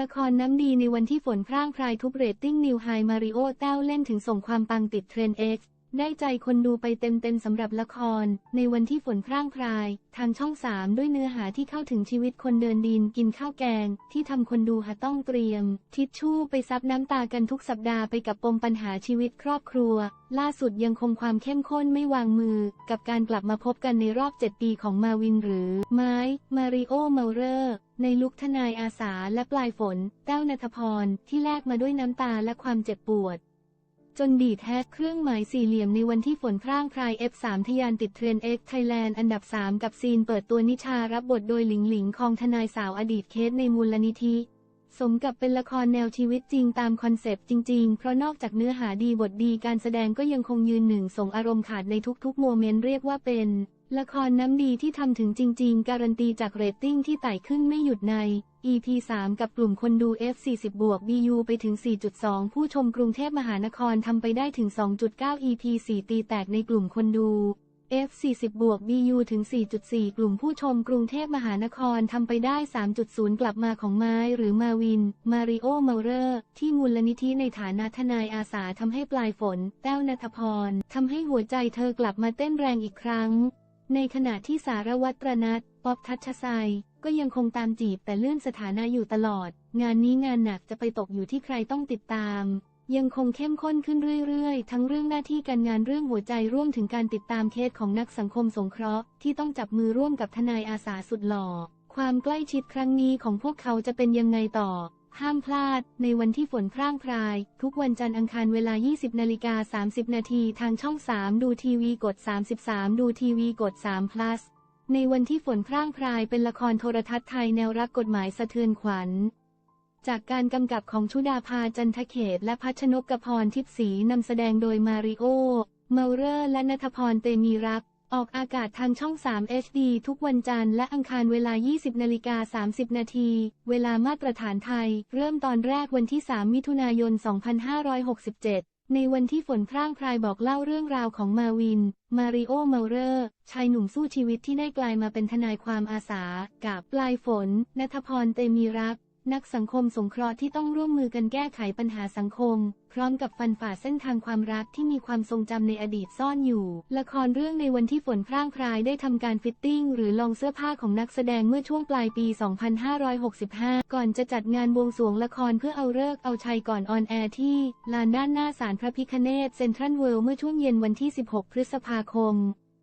ละครน้ำดีในวันที่ฝนพร่างพรายทุบเรตติ้งนิวไฮมาริโอแต้วเล่นถึงส่งความปังติดเทรนด์ X ได้ใจคนดูไปเต็มๆสำหรับละคร ในวันที่ฝนพร่างพราย ทางช่อง3ด้วยเนื้อหาที่เข้าถึงชีวิตคนเดินดินกินข้าวแกง ที่ทำคนดูหาต้องเตรียม ทิชชู่ไปซับน้ำตากันทุกสัปดาห์ไปกับปมปัญหาชีวิตครอบครัว ล่าสุดยังคงความเข้มข้นไม่วางมือ กับการกลับมาพบกันในรอบ 7 ปีของมาวินหรือ ไม้ มาริโอเมาเรอร์ในลุคทนายอาสาและปลายฝนแต้วนัทพรที่แลกมาด้วยน้ำตาและความเจ็บปวด จนดีดแฮกเครื่องหมายสี่เหลี่ยมในวันที่ฝนพร่างพราย F3 ทยานติดเทรนด์ X ไทยแลนด์อันดับ 3 กับซีนเปิดตัวนิชารับบทโดยหลิงหลิงของทนายสาวอดีตเคสในมูลนิธิ สมกับเป็นละครแนวชีวิตจริงตามคอนเซปต์จริง ๆ เพราะนอกจากเนื้อหาดีบทดีการแสดงก็ยังคงยืนหนึ่งส่งอารมณ์ขาดในทุกๆโมเมนต์เรียกว่าเป็น ละครน้ำดีที่ทำถึงจริง ๆ การันตีจากเรตติ้งที่ไต่ขึ้นไม่หยุดใน EP 3 กับกลุ่มคนดู F40 บวก BU ไปถึง 4.2 ผู้ชมกรุงเทพมหานครทำไปได้ถึง 2.9 EP 4 ตีแตกในกลุ่มคนดู F40 บวก BU ถึง 4.4 กลุ่มผู้ชมกรุงเทพมหานครทำไปได้ 3.0 กลับมาของไม้หรือมาวิน มาริโอเมาเรอร์ ที่มูลนิธิในฐานะทนายอาสาทำให้ปลายฝน แต้วนัทพรทำให้หัวใจเธอกลับมาเต้นแรงอีกครั้ง ในขณะที่สารวัตรนัทป๊อบทัชชัย ก็ยังคงตามจีบแต่เลื่อนสถานะอยู่ตลอด งานนี้งานหนักจะไปตกอยู่ที่ใครต้องติดตาม ยังคงเข้มข้นขึ้นเรื่อยๆ ทั้งเรื่องหน้าที่การงานเรื่องหัวใจร่วมถึงการติดตามเคสของนักสังคมสงเคราะห์ที่ต้องจับมือร่วมกับทนายอาสาสุดหล่อ ความใกล้ชิดครั้งนี้ของพวกเขาจะเป็นยังไงต่อ ห้ามพลาด ในวันที่ฝนพร่างพราย ทุกวันจันทร์อังคารเวลา 20 นาฬิกา 30 นาทีทางช่อง 3 ดูทีวีกด 33 ดูทีวีกด3 plus ในวันที่ฝนพร่างพรายเป็นละครโทรทัศน์ไทยแนวรักกฎหมายสะเทือนขวัญ จากการกำกับของชุดาภาจันทเขต และพัชนกกพรทิพย์ศรีนำแสดงโดยมาริโอ เมาเรอร์และนัทพรเตมีรัก ออกอากาศทางช่อง 3 HD ทุกวันจันทร์และอังคารเวลา 20นาฬิกา30 นาที เวลามาตรฐานไทย เริ่มตอนแรกวันที่ 3 มิถุนายน 2567 ในวันที่ฝนพร่างพรายบอกเล่าเรื่องราวของมาวิน มาริโอ เมาเรอร์ ชายหนุ่มสู้ชีวิตที่ได้กลายมาเป็นทนายความอาสา กับปลายฝน นัทพร เตมีรัก นักสังคมสงเคราะห์ที่ต้องร่วมมือกันแก้ไขปัญหาสังคม พร้อมกับฟันฝ่าเส้นทางความรักที่มีความทรงจำในอดีตซ่อนอยู่ ละครเรื่องในวันที่ฝนพร่างพรายได้ทำการฟิตติ้ง หรือลองเสื้อผ้าของนักแสดงเมื่อช่วงปลายปี 2565 ก่อนจะจัดงานบวงสรวงละครเพื่อเอาเลิกเอาชัยก่อนออนแอร์ที่ลานด้านหน้าศาลพระพิคเนศเซ็นทรัลเวิลด์เมื่อช่วงเย็นวันที่ 16 พฤษภาคม